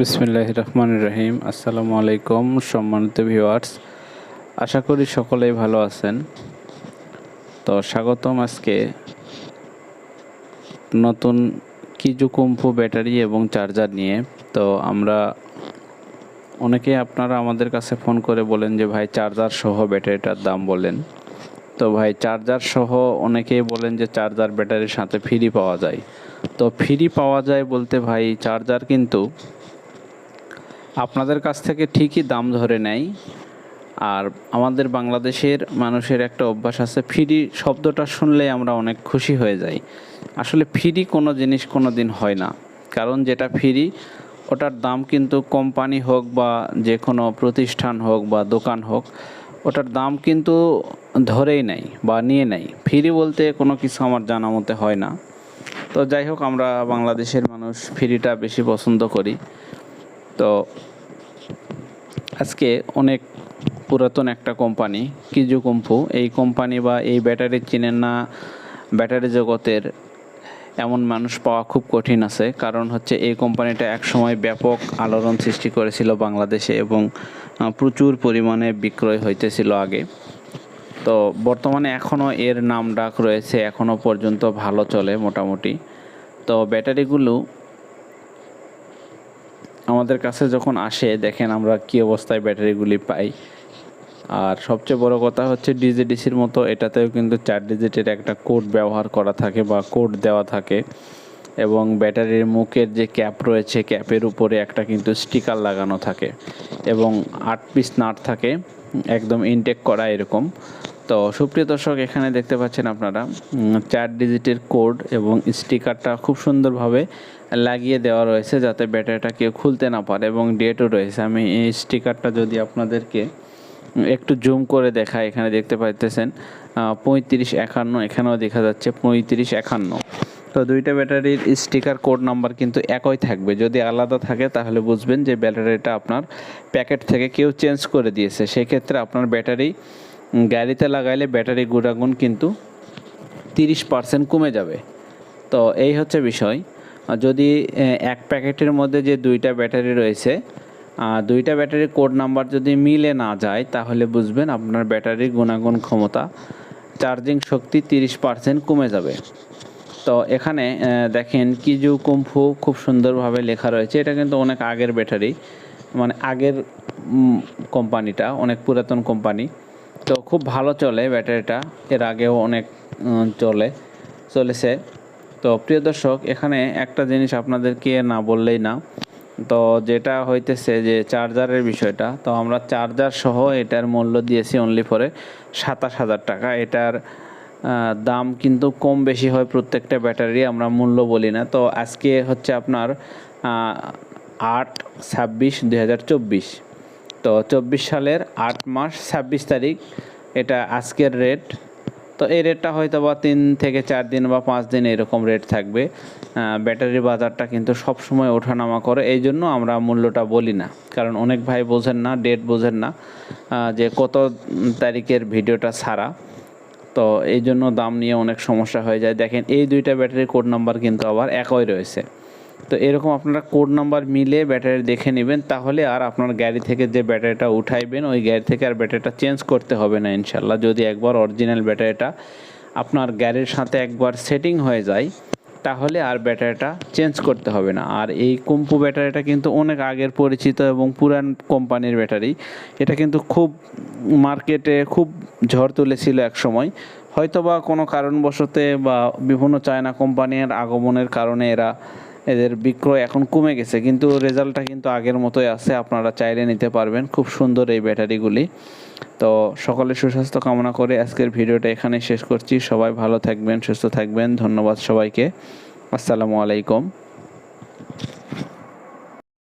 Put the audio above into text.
বিসমিল্লাহ রহমান রহিম। আসসালামু আলাইকুম, সম্মানিত ভিউয়ার্স। আশা করি সকলেই ভালো আছেন। তো স্বাগতম আজকে নতুন কিজু কুম্ফু ব্যাটারি এবং চার্জার নিয়ে। তো আমরা অনেকেই আপনারা আমাদের কাছে ফোন করে বলেন যে, ভাই, চার্জার সহ ব্যাটারিটার দাম বলেন। তো ভাই, চার্জার সহ অনেকেই বলেন যে, চার্জার ব্যাটারির সাথে ফ্রি পাওয়া যায়। তো ফ্রি পাওয়া যায় বলতে ভাই, চার্জার কিন্তু আপনাদের কাছ থেকে ঠিকই দাম ধরে নেয়। আর আমাদের বাংলাদেশের মানুষের একটা অভ্যাস আছে, ফ্রি শব্দটা শুনলে আমরা অনেক খুশি হয়ে যাই। আসলে ফ্রি কোনো জিনিস কোনো দিন হয় না। কারণ যেটা ফ্রি, ওটার দাম কিন্তু কোম্পানি হোক বা যে কোনো প্রতিষ্ঠান হোক বা দোকান হোক, ওটার দাম কিন্তু ধরেই নেয় বা নিয়ে নেয়। ফ্রি বলতে কোনো কিছু আমার জানা মতে হয় না। তো যাই হোক, আমরা বাংলাদেশের মানুষ ফ্রিটা বেশি পছন্দ করি। তো আজকে অনেক পুরাতন একটা কোম্পানি, কিজু কুম্ফু। এই কোম্পানি বা এই ব্যাটারি চিনেন না, ব্যাটারি জগতের এমন মানুষ পাওয়া খুব কঠিন আছে। কারণ হচ্ছে এই কোম্পানিটা একসময় ব্যাপক আলোড়ন সৃষ্টি করেছিল বাংলাদেশে এবং প্রচুর পরিমাণে বিক্রয় হইতেছিল আগে। তো বর্তমানে এখনও এর নাম ডাক রয়েছে এখনও পর্যন্ত ভালো চলে মোটামুটি। তো ব্যাটারিগুলো আমাদের কাছে যখন আসে, দেখেন আমরা কি অবস্থায় ব্যাটারিগুলি পাই। আর সবচেয়ে বড় কথা হচ্ছে ডিজিডিসির মতো এটাতেও কিন্তু চার ডিজিটের একটা কোড ব্যবহার করা থাকে বা কোড দেওয়া থাকে এবং ব্যাটারির মুখের যে ক্যাপ রয়েছে, ক্যাপের উপরে একটা কিন্তু স্টিকার লাগানো থাকে এবং আট পিস নাট থাকে, একদম ইনটেক করা এরকম। তো সুপ্রিয় দর্শক, এখানে দেখতে পাচ্ছেন আপনারা চার ডিজিটের কোড এবং স্টিকারটা খুব সুন্দরভাবে লাগিয়ে দেওয়া রয়েছে যাতে ব্যাটারিটা কেউ খুলতে না পারে এবং ডেটও রয়েছে। আমি এই স্টিকারটা যদি আপনাদেরকে একটু জুম করে দেখা এখানে দেখতে পাইতেছেন পঁয়ত্রিশ একান্ন, এখানেও দেখা যাচ্ছে পঁয়ত্রিশ একান্ন। তো দুইটা ব্যাটারির স্টিকার কোড নাম্বার কিন্তু একই থাকবে। যদি আলাদা থাকে, তাহলে বুঝবেন যে ব্যাটারিটা আপনার প্যাকেট থেকে কেউ চেঞ্জ করে দিয়েছে। সেক্ষেত্রে আপনার ব্যাটারি গাড়িতে লাগাইলে ব্যাটারি গুণাগুণ কিন্তু তিরিশ পার্সেন্ট কমে যাবে। তো এই হচ্ছে বিষয়। যদি এক প্যাকেটের মধ্যে যে দুইটা ব্যাটারি রয়েছে দুইটা ব্যাটারির কোড নাম্বার যদি মিলে না যায়, তাহলে বুঝবেন আপনার ব্যাটারির গুণাগুণ ক্ষমতা, চার্জিং শক্তি তিরিশ পার্সেন্ট কমে যাবে। তো এখানে দেখেন কিজু কুম্ফু খুব সুন্দরভাবে লেখা রয়েছে। এটা কিন্তু অনেক আগের ব্যাটারি মানে আগের কোম্পানিটা, অনেক পুরাতন কোম্পানি। খুব ভালো চলে ব্যাটারিটা। এর আগেও অনেক চলে, চলেছে। তো প্রিয় দর্শক, এখানে একটা জিনিস আপনাদেরকে না বললেই না। তো যেটা হইতেছে যে চার্জারের বিষয়টা, তো আমরা চার্জার সহ এটার মূল্য দিয়েছি অনলি ফরে সাতাশ হাজার টাকা। এটার দাম কিন্তু কম বেশি হয় প্রত্যেকটা ব্যাটারি আমরা মূল্য বলি না। তো আজকে হচ্ছে আপনার আট ছাব্বিশ দুই তো চব্বিশ সালের আট মাস ছাব্বিশ তারিখ এটা আজকের রেট তো এই রেটটা হয়তো বা তিন থেকে চার দিন বা পাঁচ দিন এরকম রেট থাকবে। ব্যাটারি বাজারটা কিন্তু সব সময় ওঠানামা করে। এই জন্য আমরা মূল্যটা বলি না। কারণ অনেক ভাই বোঝেন না ডেট বোঝেন না যে কত তারিখের ভিডিওটা ছাড়া। তো এই জন্য দাম নিয়ে অনেক সমস্যা হয়ে যায়। দেখেন এই দুইটা ব্যাটারির কোড নাম্বার কিন্তু আবার একই রয়েছে। তো এরকম আপনারা কোড নাম্বার মিলে ব্যাটারি দেখে নেবেন, তাহলে আর আপনার গাড়ি থেকে যে ব্যাটারিটা উঠাইবেন, ওই গাড়ি থেকে আর ব্যাটারিটা চেঞ্জ করতে হবে না ইনশাল্লাহ। যদি একবার অরিজিনাল ব্যাটারিটা আপনার গাড়ির সাথে একবার সেটিং হয়ে যায়, তাহলে আর ব্যাটারিটা চেঞ্জ করতে হবে না। আর এই কুম্পু ব্যাটারিটা কিন্তু অনেক আগের পরিচিত এবং পুরান কোম্পানির ব্যাটারি এটা কিন্তু খুব মার্কেটে খুব ঝড় তুলেছিল এক সময় হয়তো বা কোনো কারণবশতে বা বিভিন্ন চায়না কোম্পানির আগমনের কারণে এরা এদের বিক্রয় এখন কমে গেছে, কিন্তু রেজাল্টটা কিন্তু আগের মতোই আছে, আপনারা চাইলে নিতে পারবেন। খুব সুন্দর এই ব্যাটারিগুলি। তো সকলে সুস্বাস্থ্য কামনা করে আজকের ভিডিওটা এখানে শেষ করছি। সবাই ভালো থাকবেন, সুস্থ থাকবেন। ধন্যবাদ সবাইকে। আসসালামু আলাইকুম।